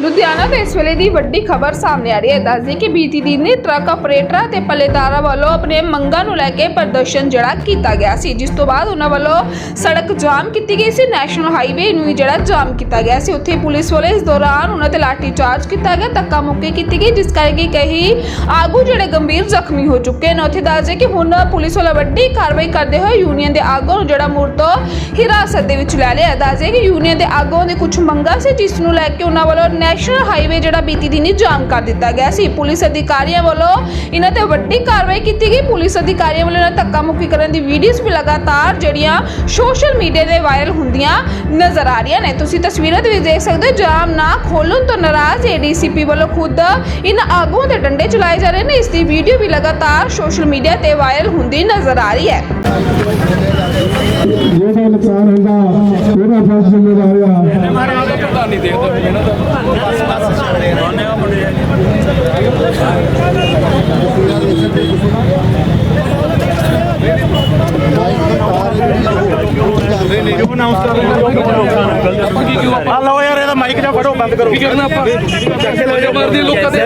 ਲੁਧਿਆਣਾ ਤੋਂ ਇਸ ਵੇਲੇ ਦੀ ਵੱਡੀ ਖਬਰ ਸਾਹਮਣੇ ਆ ਰਹੀ ਹੈ। ਦੱਸਦੀ ਕਿ ਬੀਤੀ ਦਿਨ ਨੇ ਟਰੱਕ ਆਪਰੇਟਰਾਂ ਤੇ ਪੱਲੇਦਾਰਾਂ ਵੱਲੋਂ ਆਪਣੇ ਮੰਗਾਂ ਨੂੰ ਲੈ ਕੇ ਪ੍ਰਦਰਸ਼ਨ ਜਿਹੜਾ ਕੀਤਾ ਗਿਆ ਸੀ, ਜਿਸ ਤੋਂ ਬਾਅਦ ਉਹਨਾਂ ਵੱਲੋਂ ਸੜਕ ਜਾਮ ਕੀਤੀ ਗਈ ਸੀ। ਨੈਸ਼ਨਲ ਹਾਈਵੇ ਨੂੰ ਵੀ ਜਿਹੜਾ ਜਾਮ ਕੀਤਾ ਗਿਆ ਸੀ। ਉੱਥੇ ਪੁਲਿਸ ਵੱਲੋਂ ਇਸ ਦੌਰਾਨ ਉਹਨਾਂ ਤੇ ਲਾਠੀ ਚਾਰਜ ਕੀਤਾ ਗਿਆ, ਧੱਕਾ ਮੁੱਕੀ ਕੀਤੀ ਗਈ, ਜਿਸ ਕਰਕੇ ਕਈ ਆਗੂ ਜਿਹੜੇ ਗੰਭੀਰ ਜ਼ਖਮੀ ਹੋ ਚੁੱਕੇ ਨੇ। ਉੱਥੇ ਦੱਸਦੇ ਕਿ ਹੁਣ ਪੁਲਿਸ ਵੱਲੋਂ ਵੱਡੀ ਕਾਰਵਾਈ ਕਰਦੇ ਹੋਏ ਯੂਨੀਅਨ ਦੇ ਆਗੂਆਂ ਨੂੰ ਜਿਹੜਾ ਮੁੜ ਤੋਂ ਹਿਰਾਸਤ ਦੇ ਵਿੱਚ ਲੈ ਲਿਆ। ਦੱਸਦੇ ਕਿ ਯੂਨੀਅਨ ਦੇ ਆਗੂਆਂ ਦੇ ਕੁਝ ਮੰਗਾਂ ਸੀ, ਜਿਸ ਨੂੰ ਲੈ ਕੇ ਉਹਨਾਂ ਵੱਲੋਂ ਨੈਸ਼ਨਲ ਹਾਈਵੇ ਜਿਹੜਾ ਬੀਤੀ ਦਿਨੀ ਜਾਮ ਕਰ ਦਿੱਤਾ ਗਿਆ ਸੀ। ਪੁਲਿਸ ਅਧਿਕਾਰੀਆਂ ਵੱਲੋਂ ਇਹਨਾਂ ਤੇ ਵੱਡੀ ਕਾਰਵਾਈ ਕੀਤੀ ਗਈ। ਪੁਲਿਸ ਅਧਿਕਾਰੀਆਂ ਵੱਲੋਂ ਇਹਨਾਂ ਧੱਕਾ ਮੁੱਕੀ ਕਰਨ ਦੀ ਵੀਡੀਓਜ਼ ਵੀ ਲਗਾਤਾਰ ਜਿਹੜੀਆਂ ਸੋਸ਼ਲ ਮੀਡੀਆ ਤੇ ਵਾਇਰਲ ਹੁੰਦੀਆਂ ਨਜ਼ਰ ਆ ਰਹੀਆਂ ਨੇ। ਤੁਸੀਂ ਤਸਵੀਰਾਂ ਦੇ ਵਿੱਚ ਦੇਖ ਸਕਦੇ ਹੋ ਜਾਮ ਨਾ ਖੋਲਣ ਤੋਂ ਨਾਰਾਜ਼ ਏਡੀਸੀਪੀ ਵੱਲੋਂ ਖੁਦ ਇਹਨਾਂ ਆਗੂਆਂ ਦੇ ਡੰਡੇ ਚਲਾਏ ਜਾ ਰਹੇ ਨੇ। ਇਸ ਦੀ ਵੀਡੀਓ ਵੀ ਲਗਾਤਾਰ ਸੋਸ਼ਲ ਮੀਡੀਆ ਤੇ ਵਾਇਰਲ ਹੁੰਦੀ ਨਜ਼ਰ ਆ ਰਹੀ ਹੈ। ਜਿਹੜਾ ਨੁਕਸਾਨ ਹੁੰਦਾ ਉਹਦਾ ਫਰਜ਼ ਜ਼ਿੰਮੇਵਾਰ ਆ। ਦਾ ਦੇਖਦਾ ਵੀ ਇਹਨਾਂ ਦਾ ਆ ਲਓ ਯਾਰ ਇਹਦਾ ਮਾਈਕ ਜਾਂ ਫੜੋ ਬੰਦ ਕਰੋ। ਕੀ ਕਰਨਾ ਆਪਾਂ? ਵਜਾ ਮਾਰਦੇ ਲੋਕਾਂ ਦੇ।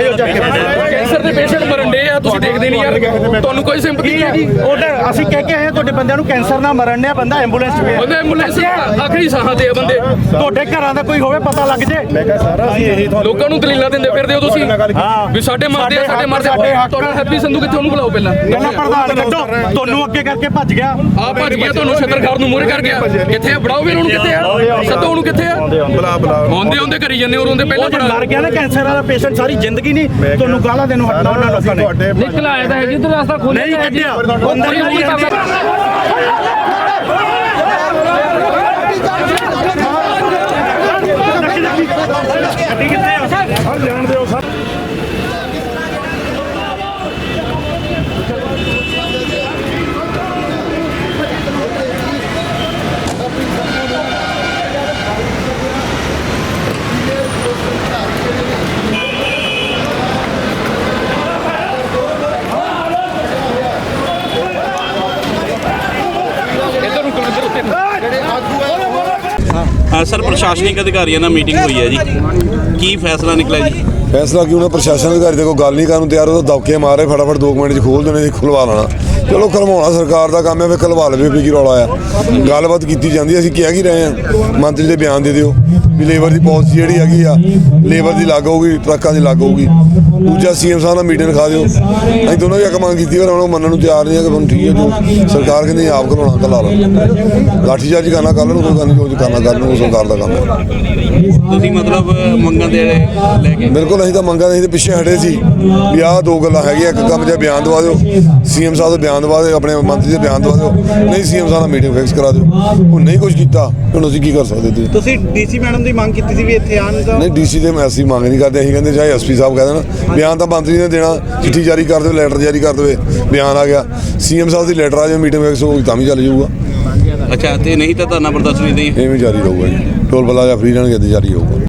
ਕੈਂਸਰ ਦੇ ਪੇਸ਼ੈਂਟ ਮਰਨ ਆ ਤੁਸੀਂ ਦੇਖਦੇ ਨਹੀਂ ਯਾਰ ਤੁਹਾਨੂੰ ਕੋਈ ਸਿੰਪਥੀ ਨਹੀਂ ਹੈਗੀ ਉਹਦੇ ਅਸੀਂ ਕਹਿ ਕੇ ਆਏ ਹਾਂ ਤੁਹਾਡੇ ਬੰਦਿਆਂ ਨੂੰ ਕੈਂਸਰ ਨਾਲ ਮਰਨ ਡਿਆ ਬੰਦਾ ਐਂਬੂਲੈਂਸ 'ਚ ਪਿਆ। ਬੰਦੇ ਐਂਬੂਲੈਂਸ ਆਖਰੀ ਸਾਹਾਂ ਤੇ ਆ ਬੰਦੇ। ਤੁਹਾਡੇ ਘਰਾਂ ਦਾ ਕੋਈ ਹੋਵੇ ਪਤਾ ਲੱਗ ਜੇ। ਮੈਂ ਕਿਹਾ ਸਾਰਾ ਅਸੀਂ ਇਹੀ ਲੋਕਾਂ ਨੂੰ ਦਲੀਲਾਂ ਦਿੰਦੇ ਫਿਰਦੇ ਹੋ ਤੁਸੀਂ। ਹਾਂ। ਵੀ ਸਾਡੇ ਮਰਦੇ ਆ ਸਾਡੇ ਮਰਦੇ ਆ। ਤੁਹਾਡਾ ਹੈਪੀ ਸੰਧੂ ਕਿੱਥੇ ਉਹਨੂੰ ਬੁਲਾਓ ਪਹਿਲਾਂ? ਕਹਿੰਦਾ ਪ੍ਰਧਾਨ ਕੱਢੋ। ਤੁਹਾਨੂੰ ਅੱਗੇ ਕਰਕੇ ਭੱਜ ਗਿਆ। ਆ ਭੱਜ ਗਿਆ ਤੁਹਾਨੂੰ ਛਤਰਖਾਰ ਨੂੰ ਮੂਹਰੇ ਕਰ ਗਿਆ। ਕਿੱਥੇ ਆ? ਬੜਾਓ ਵੀ ਉਹਨੂੰ ਕਿੱਥੇ ਆ? ਸੱਦੋ ਉਹਨੂੰ ਕਿੱਥੇ ਆ? ਬਲਾ ਬਲਾ। ਆਉਂਦੇ ਆਉਂਦੇ ਕਰੀ ਜਾਂਦੇ ਉਰੋਂ ਦੇ ਪਹਿਲਾਂ ਉਹ ਜੇ ਮਰ ਗਿਆ ਨਾ ਕੈਂਸਰ ਵਾਲਾ ਪੇਸ਼ੈਂਟ ਸਾਰੀ ਜ਼ਿੰਦਗੀ ਨਹੀਂ। ਤੁਹਾਨੂੰ ਗਾਲਾਂ ਦੇਣ ਨੂੰ ਹਟਣਾ ਉਹਨਾਂ ਲੋਕਾਂ ਨੇ। ਨਿਕਲ ਆਇਆ ਤਾਂ ਹੈ ਜਿੱਧਰ ਰਸਤਾ ਖੋਲਿਆ ਨਹੀਂ ਕੱਢਿਆ। ਅੰਦਰ ਹੀ ਨਹੀਂ ਕੱਢਿਆ ਗੱਡੀ ਕਿੱਥੇ ਆ ਲੈਣ ਦਿਓ ਸਰ ਇੱਧਰ ਨੂੰ ਇੱਧਰ ਉੱਤੇ ਹਾਂ ਸਰ, ਪ੍ਰਸ਼ਾਸਨਿਕ ਅਧਿਕਾਰੀਆਂ ਨਾਲ ਮੀਟਿੰਗ ਹੋਈ ਹੈ ਜੀ। ਕੀ ਫੈਸਲਾ ਨਿਕਲਿਆ ਜੀ? ਫੈਸਲਾ ਕਿ ਉਹਨਾਂ ਪ੍ਰਸ਼ਾਸਨ ਅਧਿਕਾਰੀ ਦੇ ਕੋਈ ਗੱਲ ਨਹੀਂ ਕਰਨ ਤਿਆਰ, ਉਹ ਤਾਂ ਦੌਕੇ ਮਾਰੇ ਫਟਾਫਟ 2 ਮਿੰਟ 'ਚ ਖੋਲ ਦੇਣੇ ਸੀ ਖੁਲਵਾ ਲੈਣਾ। ਚਲੋ ਖਲਵਾਉਣਾ ਸਰਕਾਰ ਦਾ ਕੰਮ ਹੈ ਵੀ ਖਲਵਾ ਲਵੇ ਵੀ ਕੀ ਰੌਲਾ ਆ। ਗੱਲਬਾਤ ਕੀਤੀ ਜਾਂਦੀ ਅਸੀਂ ਕਿਹਾ ਕੀ ਰਹੇ ਆ ਮੰਤਰੀ ਦੇ ਬਿਆਨ ਦੇ ਦਿਓ। ਵੀ ਲੇਬਰ ਦੀ ਪਾਲਿਸੀ ਜਿਹੜੀ ਹੈਗੀ ਆ ਲੇਬਰ ਦੀ ਲੱਗ ਹੋਊਗੀ ਟਰੱਕਾਂ ਦੀ ਲੱਗ ਹੋਊਗੀ। ਦੂਜਾ ਸੀਐਮ ਸਾਹਿਬ ਨਾਲ ਮੀਟਿੰਗ ਖਾ ਦਿਓ। ਅਸੀਂ ਦੋਨੋਂ ਵੀ ਇੱਕ ਮੰਗ ਕੀਤੀ ਪਰ ਹੁਣ ਉਹ ਮੰਨਣ ਨੂੰ ਤਿਆਰ ਨਹੀਂ ਹੈ ਕਿ ਹੁਣ ਠੀਕ ਹੈ ਜੋ। ਸਰਕਾਰ ਕਹਿੰਦੀ ਆਪ ਖਲਵਾਉਣਾ ਕਲਾ ਲਓ। ਲਾਠੀ ਚਾਰਜ ਕਰਨਾ ਕਰ ਲੈਣ ਕੋਈ ਗੱਲ ਨਹੀਂ ਜੋ ਕਰਨਾ ਕਰਨ ਉਹ ਸਰਕਾਰ ਦਾ ਕੰਮ ਹੈ। ਤੁਸੀਂ ਮਤਲਬ ਮੰਗਾਂ ਦੇ ਲੈ ਕੇ? ਬਿਲਕੁਲ ਅਸੀਂ ਤਾਂ ਮੰਗਾਂ ਦੇ ਤਾਂ ਪਿੱਛੇ ਹਟੇ ਸੀ। ਵੀ ਆਹ ਦੋ ਗੱਲਾਂ ਹੈਗੀਆਂ ਇੱਕ ਕੰਮ ਜਿਹਾ ਬਿਆਨ ਦਵਾ ਦਿਓ। ਸੀਐਮ ਸਾਹਿਬ ਦਾ ਬਿਆਨ ਦਵਾ ਦਿਓ ਆਪਣੇ ਮੰਤਰੀ ਦੇ ਬਿਆਨ ਦਵਾ ਦਿਓ। ਨਹੀਂ ਸੀਐਮ ਸਾਹਿਬ ਨਾਲ ਮੀਟਿੰਗ ਫਿਕਸ ਕਰਾ ਦਿਓ। ਉਹ ਨਹੀਂ ਕੁਝ ਕੀਤਾ ਹੁਣ ਅਸੀਂ ਕੀ ਕਰ ਸਕਦੇ ਤੇ ਤੁਸੀਂ ਡੀਸੀ ਮੈਡਮ ਦੀ ਮੰਗ ਕੀਤੀ ਸੀ ਵੀ ਇੱਥੇ ਆਣ ਦਾ? ਨਹੀਂ ਡੀਸੀ ਦੇ ਮੈਸੀ ਮੰਗ ਨਹੀਂ ਕਰਦੇ ਅਸੀਂ ਕਹਿੰਦੇ ਚਾਹੇ ਐਸਪੀ ਸਾਹਿਬ ਕਹਿ ਦੇਣ। ਬਿਆਨ ਤਾਂ ਮੰਤਰੀ ਨੇ ਦੇਣਾ ਚਿੱਠੀ ਜਾਰੀ ਕਰ ਦੇਵੇ ਲੈਟਰ ਜਾਰੀ ਕਰ ਦੇਵੇ ਬਿਆਨ ਆ ਗਿਆ। ਸੀਐਮ ਸਾਹਿਬ ਦੀ ਲੈਟਰ ਆ ਜਾਵੇ ਮੀਟਿੰਗ ਫਿਕਸ ਹੋਊਗੀ ਤਾਂ ਵੀ ਚੱਲ ਜਾਊਗਾ। ਅੱਛਾ ਤੇ ਨਹੀਂ ਤਾਂ ਧਰਨਾ ਪ੍ਰਦਰਸ਼ਨ ਨਹੀਂ ਦੇ ਐਵੇਂ ਜਾਰੀ ਰਹੂਗਾ ਜੀ। ਟੋਲ ਪਲਾਜ਼ਾ ਫ੍ਰੀ ਰਹਿਣਗੇ ਤੇ ਜਾਰੀ ਹੋਊਗਾ